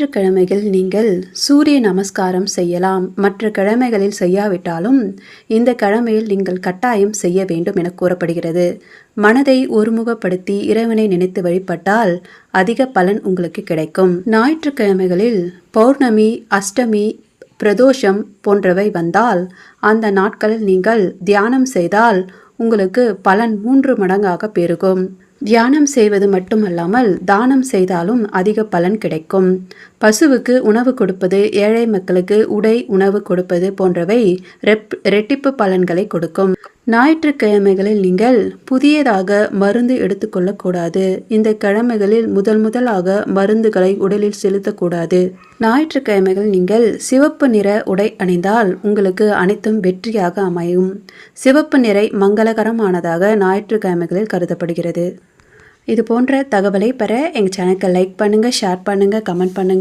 ஞாயிற்றுக்கிழமைகள் நீங்கள் சூரிய நமஸ்காரம் செய்யலாம். மற்ற கிழமைகளில் செய்யாவிட்டாலும் இந்த கிழமையில் நீங்கள் கட்டாயம் செய்ய வேண்டும் என கூறப்படுகிறது. மனதை ஒருமுகப்படுத்தி இறைவனை நினைத்து வழிபட்டால் அதிக பலன் உங்களுக்கு கிடைக்கும். ஞாயிற்றுக்கிழமைகளில் பௌர்ணமி அஷ்டமி பிரதோஷம் போன்றவை வந்தால் அந்த நாட்களில் நீங்கள் தியானம் செய்தால் உங்களுக்கு பலன் மூன்று மடங்காக பெருகும். தியானம் செய்வது மட்டுமல்லாமல் தானம் செய்தாலும் அதிக பலன் கிடைக்கும். பசுவுக்கு உணவு கொடுப்பது ஏழை மக்களுக்கு உடை உணவு கொடுப்பது போன்றவை ரெப் ரெட்டிப்பு பலன்களை கொடுக்கும். ஞாயிற்றுக்கிழமைகளில் நீங்கள் புதியதாக மருந்து எடுத்துக்கொள்ளக்கூடாது. இந்த கிழமைகளில் முதல் முதலாக மருந்துகளை உடலில் செலுத்தக்கூடாது. ஞாயிற்றுக்கிழமைகள் நீங்கள் சிவப்பு நிற உடை அணிந்தால் உங்களுக்கு அனைத்தும் வெற்றியாக அமையும். சிவப்பு நிறை மங்களகரமானதாக ஞாயிற்றுக்கிழமைகளில் கருதப்படுகிறது. இது போன்ற தகவலை பெற எங்கள் சேனலுக்கு லைக் பண்ணுங்கள் ஷேர் பண்ணுங்கள் கமெண்ட் பண்ணுங்கள்